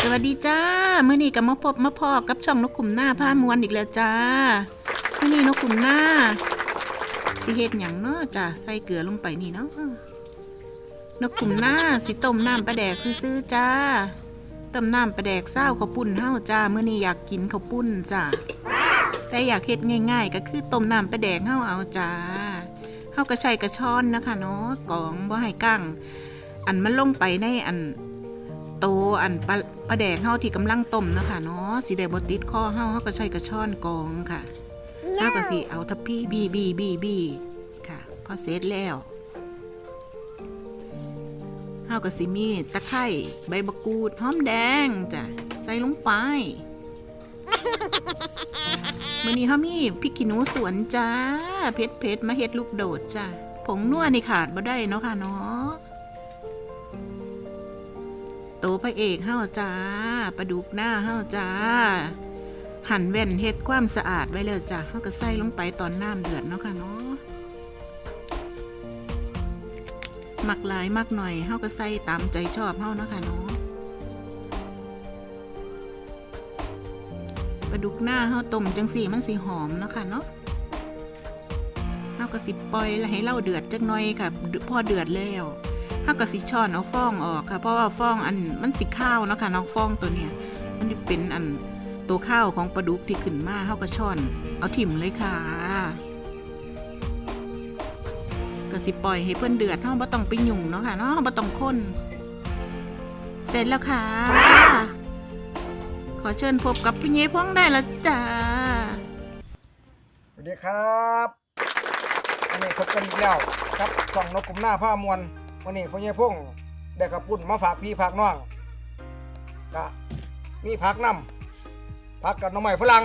สวัสดีจ้าเมื่อนี้กับมาพบมาพอกับช่องนกขุมหน้าผ้ามวนอีกแล้วจ้าเมื่อนี้นกขุมหน้าสิเฮ็ดหยังเนาะจ้าใส่เกลือลงไปนี่เนาะนกขุมหน้าสิต้มน้ำปลาแดกซื่อๆจ้าต้มน้ำปลาแดกเศร้าข้าวปุ้นเฮาจ้าเมื่อนี้อยากกินข้าวปุ้นจ้าแต่อยากเฮ็ดง่ายๆ ก็คือต้มน้ำปลาแดกเฮาเอาจ้าเฮาก็ใช้กระชอนนะคะเนาะกองบ่ให้กั้งอันมันลงไปในอัน โตอันปลาปลาแดกเฮาที่กำลังต้มเนาะคะเนาะสีแดงบติดข้อเฮาเฮาก็ใช้กระช่อนกรองค่ะเฮาก็สิเอาทัพพี่บีบีบีบีค่ะพอเสร็จแล้วเฮาก็สิมีตะไคร้ใบมะกรูดหอมแดงจ้ะใส่ลงไปมื้อนี้เฮามีพริกขี้หนูสวนจ้าเผ็ดเผ็ดๆมาเฮ็ดลูกโดดจ้ะผงนัวนี่ขาดบ่ได้เนาะค่ะเนาะ โตพระเอกเฮาจ้าปลาดุกหน้าเฮาจ้า หั่นแว่นเฮ็ดความสะอาดไว้แล้วจ้าเฮาก็ใส่ลงไปตอนน้ำเดือดเนาะค่ะเนาะมักหลายมักหน่อยเฮาก็ใส่ตามใจชอบเฮาเนาะค่ะเนาะปลาดุกหน้าเฮาต้มจังสี่มันสิหอมเนาะค่ะเนาะเฮาก็สิปล่อยให้เหล้าเดือดจักหน่อยค่ะพอเดือดแล้ว ถ้ากับสิช้อนเอาฟองออกค่ะ เพราะว่าฟองอันมันสิข้าวเนาะค่ะน้องฟองตัวเนี้ยมันเป็นอันตัวข้าวของปลาดุกที่ขึ้นมาเฮาก็ช้อน เอาถิ่มเลยค่ะก็สิปล่อยให้เพื่อนเดือดเฮาะบ่ต้องไปยุ่งเนาะค่ะเนาะบ่ต้องคนเสร็จแล้วค่ะ ขอเชิญพบกับพี่เย้พ้องได้แล้วจ้าสวัสดีครับวันนี้พบกันอีกแล้วครับช่องนกกลุ่มหน้าผ้ามวล วันนี้พ่อใหญ่พงได้กระปุ่นมาฝากพี่ฝากน้องกะมีผักน้ำผักกับน้องใหม่ฝรั่ง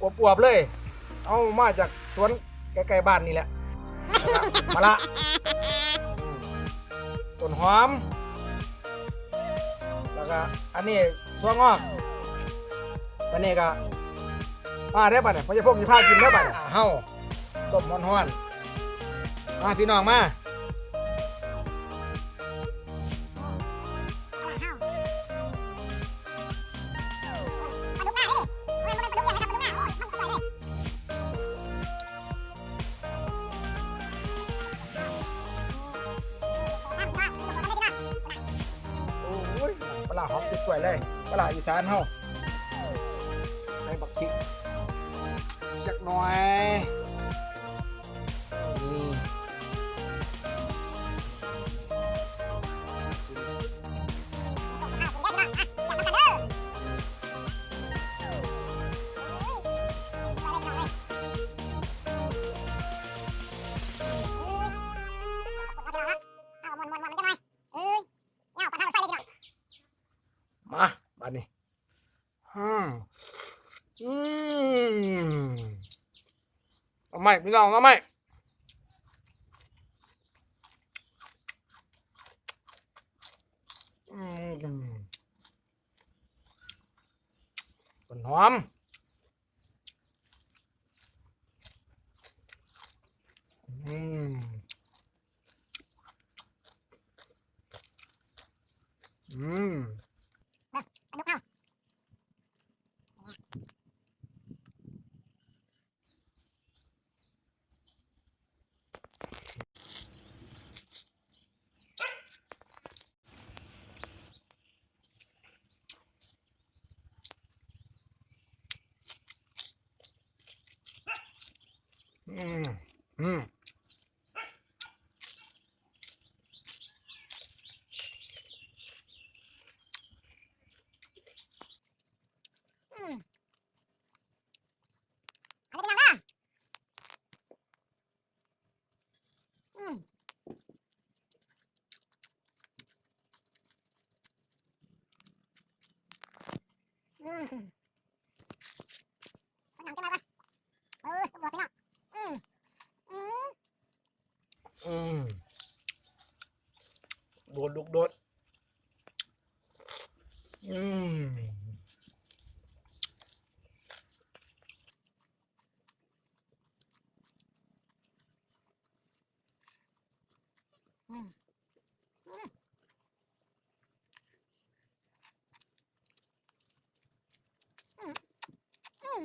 อวบๆเลย เอามาจากสวนใกล้ๆบ้านนี่แหละมะละต้นหอม แล้วก็อันนี้ถั่วงอกอันนี้ก็มาได้ป่ะเนี่ยพ่อจะพวกจะพากินได้ป่ะเนี่ยเฮาต้มฮ้อนๆมาพี่น้องมา หอมจุดสวยเลยปลาอีสานเฮาใส่บักพริกจักหน่อย บานนี้อืมอืมเอาไหมพี่น้องเอาไหมอืมต้นหอมอืมอืม อืม อื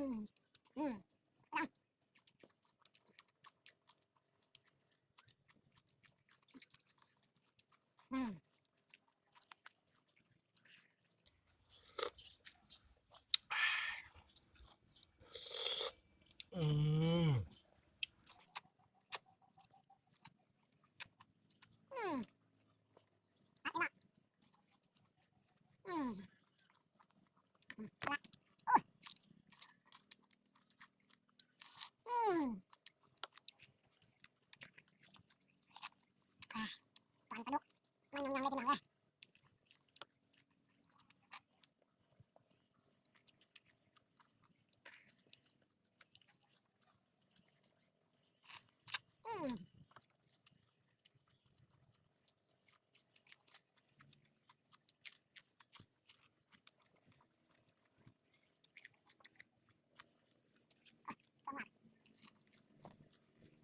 Mm. Mm. ตอนกระดุกมันยังยังเลยเป็น้องเลยอืม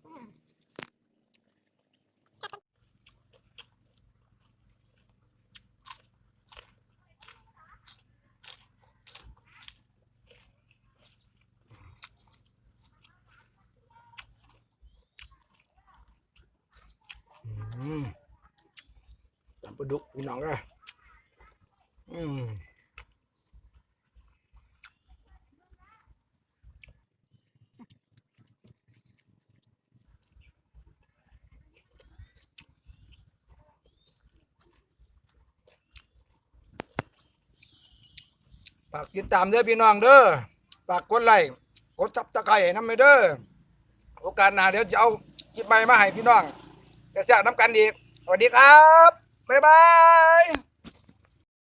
อืม ตำปลาดุกพี่น้องเลยอืมฝากติดตามเด้อพี่น้องเด้อฝากกดไลค์กดซับสไครต์ให้น้ำไปเด้อโอกาสหน้าเดี๋ยวจะเอาคลิปใหม่มาให้พี่น้อง เดี๋ยวแซกน้ำกันอีกสวัสดีครับ บ๊ายบาย